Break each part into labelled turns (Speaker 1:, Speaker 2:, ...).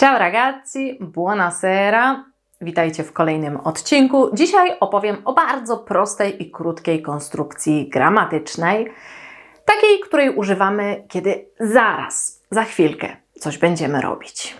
Speaker 1: Ciao ragazzi, buonasera. Witajcie w kolejnym odcinku. Dzisiaj opowiem o bardzo prostej i krótkiej konstrukcji gramatycznej, takiej, której używamy, kiedy zaraz, za chwilkę coś będziemy robić.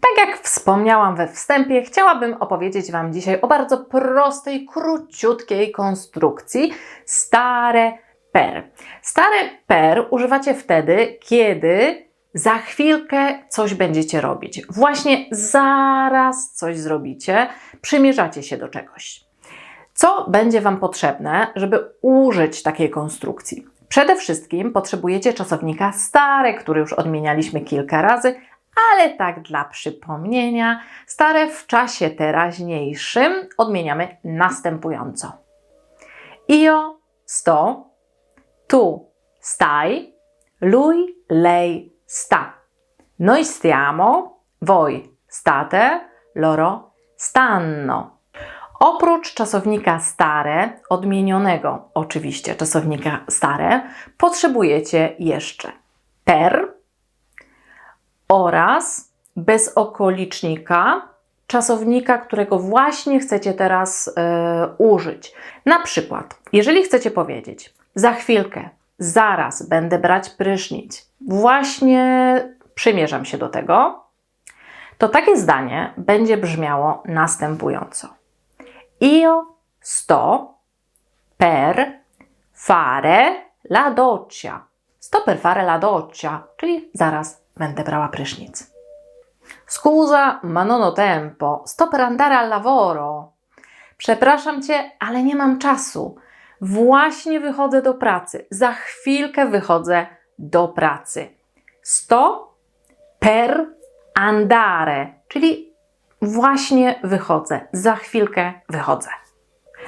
Speaker 1: Tak jak wspomniałam we wstępie, chciałabym opowiedzieć Wam dzisiaj o bardzo prostej, króciutkiej konstrukcji stare per. Stare per używacie wtedy, kiedy za chwilkę coś będziecie robić. Właśnie zaraz coś zrobicie, przymierzacie się do czegoś. Co będzie Wam potrzebne, żeby użyć takiej konstrukcji? Przede wszystkim potrzebujecie czasownika stare, który już odmienialiśmy kilka razy, ale tak dla przypomnienia, stare w czasie teraźniejszym odmieniamy następująco. Io sto, tu stai, lui lei sta. Noi stiamo, voi state, loro stanno. Oprócz czasownika stare, odmienionego oczywiście czasownika stare, potrzebujecie jeszcze per oraz bez okolicznika czasownika, którego właśnie chcecie teraz e, użyć. Na przykład, jeżeli chcecie powiedzieć za chwilkę, zaraz będę brać prysznic, właśnie przymierzam się do tego, to takie zdanie będzie brzmiało następująco. Io sto per fare la doccia. Sto per fare la doccia, czyli zaraz będę brała prysznic. Scusa, ma non ho tempo. Sto per andare al lavoro. Przepraszam cię, ale nie mam czasu. Właśnie wychodzę do pracy. Za chwilkę wychodzę do pracy. Sto per andare, czyli właśnie wychodzę. Za chwilkę wychodzę.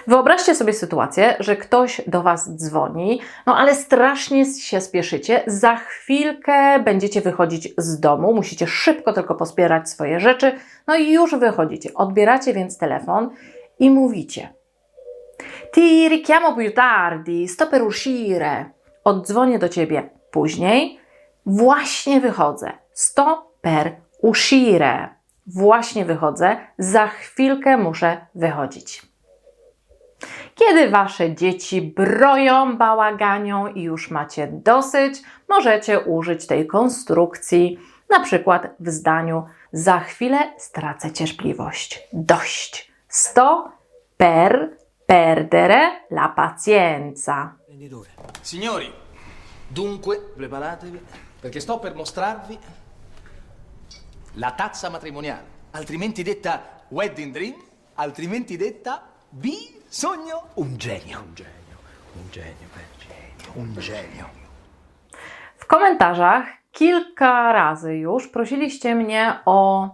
Speaker 1: Wyobraźcie sobie sytuację, że ktoś do Was dzwoni, no ale strasznie się spieszycie. Za chwilkę będziecie wychodzić z domu, musicie szybko tylko pospierać swoje rzeczy, no i już wychodzicie. Odbieracie więc telefon i mówicie: Ti richiamo più tardi, sto per uscire. Oddzwonię do ciebie później. Właśnie wychodzę. Sto per uscire. Właśnie wychodzę. Za chwilkę muszę wychodzić. Kiedy wasze dzieci broją, bałaganią i już macie dosyć, możecie użyć tej konstrukcji, na przykład w zdaniu za chwilę stracę cierpliwość. Dość. Sto per perdere la pazienza.
Speaker 2: Signori, dunque preparatevi perché sto per mostrarvi la tazza matrimoniale, altrimenti detta wedding dream, altrimenti detta bisogno un genio. Un genio, un genio, un genio, un genio.
Speaker 1: W komentarzach kilka razy już prosiliście mnie o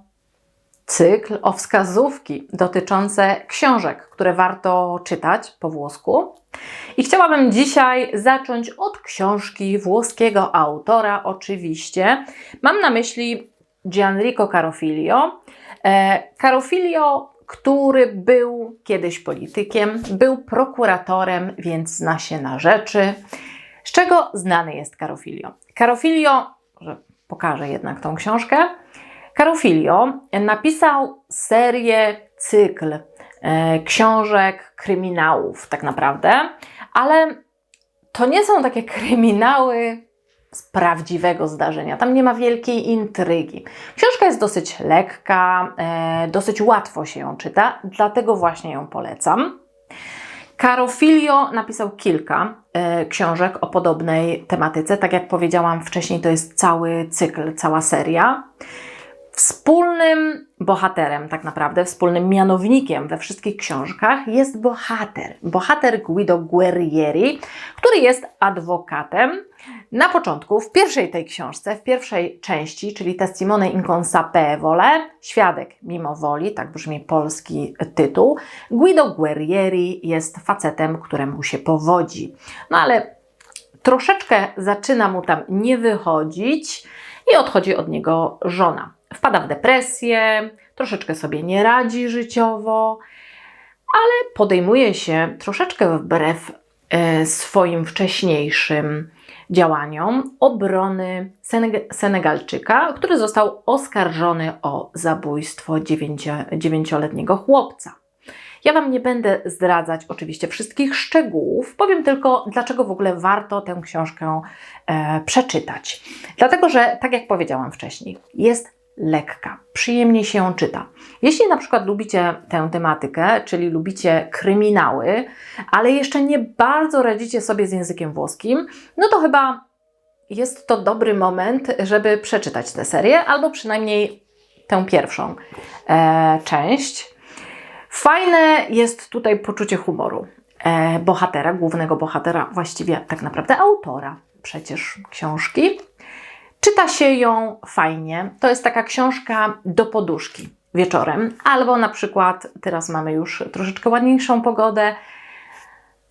Speaker 1: cykl, o wskazówki dotyczące książek, które warto czytać po włosku. I chciałabym dzisiaj zacząć od książki włoskiego autora, oczywiście. Mam na myśli Gianrico Carofilio. E, Carofilio, który był kiedyś politykiem, był prokuratorem, więc zna się na rzeczy. Z czego znany jest Carofilio? Carofilio, że pokażę jednak tą książkę, Carofilio napisał serię, cykl e, książek, kryminałów, tak naprawdę, ale to nie są takie kryminały z prawdziwego zdarzenia. Tam nie ma wielkiej intrygi. Książka jest dosyć lekka, e, dosyć łatwo się ją czyta, dlatego właśnie ją polecam. Carofilio napisał kilka e, książek o podobnej tematyce. Tak jak powiedziałam wcześniej, to jest cały cykl, cała seria. Wspólnym bohaterem, tak naprawdę, wspólnym mianownikiem we wszystkich książkach jest bohater. Bohater Guido Guerrieri, który jest adwokatem. Na początku, w pierwszej tej książce, w pierwszej części, czyli Testimone inconsapevole, świadek mimo woli, tak brzmi polski tytuł, Guido Guerrieri jest facetem, któremu się powodzi. No ale troszeczkę zaczyna mu tam nie wychodzić i odchodzi od niego żona wpada w depresję, troszeczkę sobie nie radzi życiowo, ale podejmuje się troszeczkę wbrew e, swoim wcześniejszym działaniom obrony Seneg- Senegalczyka, który został oskarżony o zabójstwo dziewięcio- dziewięcioletniego chłopca. Ja Wam nie będę zdradzać oczywiście wszystkich szczegółów, powiem tylko, dlaczego w ogóle warto tę książkę e, przeczytać. Dlatego, że tak jak powiedziałam wcześniej, jest lekka, przyjemnie się ją czyta. Jeśli na przykład lubicie tę tematykę, czyli lubicie kryminały, ale jeszcze nie bardzo radzicie sobie z językiem włoskim, no to chyba jest to dobry moment, żeby przeczytać tę serię, albo przynajmniej tę pierwszą e, część. Fajne jest tutaj poczucie humoru e, bohatera, głównego bohatera, właściwie tak naprawdę autora przecież książki. Czyta się ją fajnie. To jest taka książka do poduszki wieczorem, albo na przykład teraz mamy już troszeczkę ładniejszą pogodę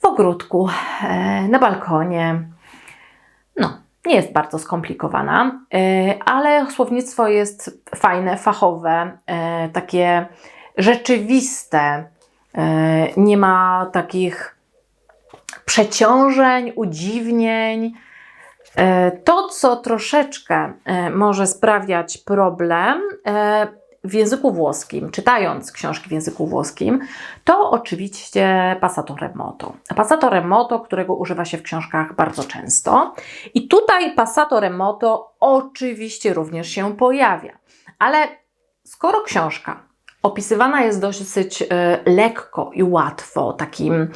Speaker 1: w ogródku, e, na balkonie. No, nie jest bardzo skomplikowana, e, ale słownictwo jest fajne, fachowe, e, takie rzeczywiste. Nie ma takich przeciążeń, udziwnień. E, To, co troszeczkę e, może sprawiać problem e, w języku włoskim, czytając książki w języku włoskim, to oczywiście passatore moto. Passatore moto, którego używa się w książkach bardzo często. I tutaj passatore moto oczywiście również się pojawia. Ale skoro książka opisywana jest dosyć lekko i łatwo, takim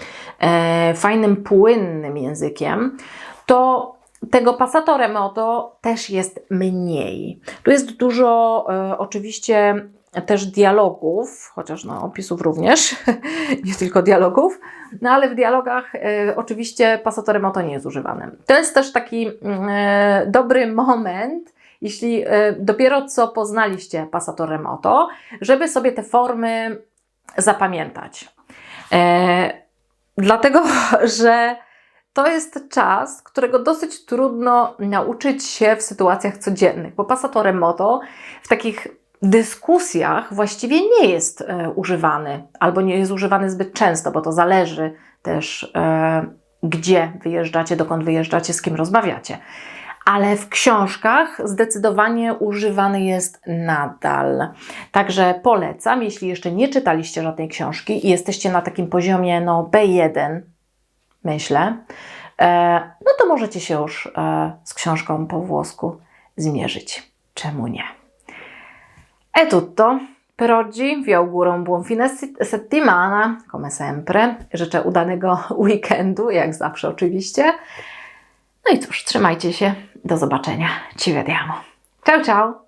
Speaker 1: fajnym, płynnym językiem, to tego passatore moto też jest mniej. Tu jest dużo e, oczywiście też dialogów, chociaż no, opisów również, nie tylko dialogów, no ale w dialogach e, oczywiście passatore moto nie jest używane. To jest też taki mm, e, dobry moment, jeśli dopiero co poznaliście passatore moto, żeby sobie te formy zapamiętać. Dlatego, że to jest czas, którego dosyć trudno nauczyć się w sytuacjach codziennych, bo passatore moto w takich dyskusjach właściwie nie jest e, używany, albo nie jest używany zbyt często, bo to zależy też, e, gdzie wyjeżdżacie, dokąd wyjeżdżacie, z kim rozmawiacie. Ale w książkach zdecydowanie używany jest nadal. Także polecam, jeśli jeszcze nie czytaliście żadnej książki i jesteście na takim poziomie no, B1, myślę, e, no to możecie się już e, z książką po włosku zmierzyć. Czemu nie? È tutto. Per oggi vi auguro un buon fine se- settimana, come sempre. Życzę udanego weekendu, jak zawsze oczywiście. No i cóż, trzymajcie się. Do zobaczenia. Ci vediamo. Ciao, ciao!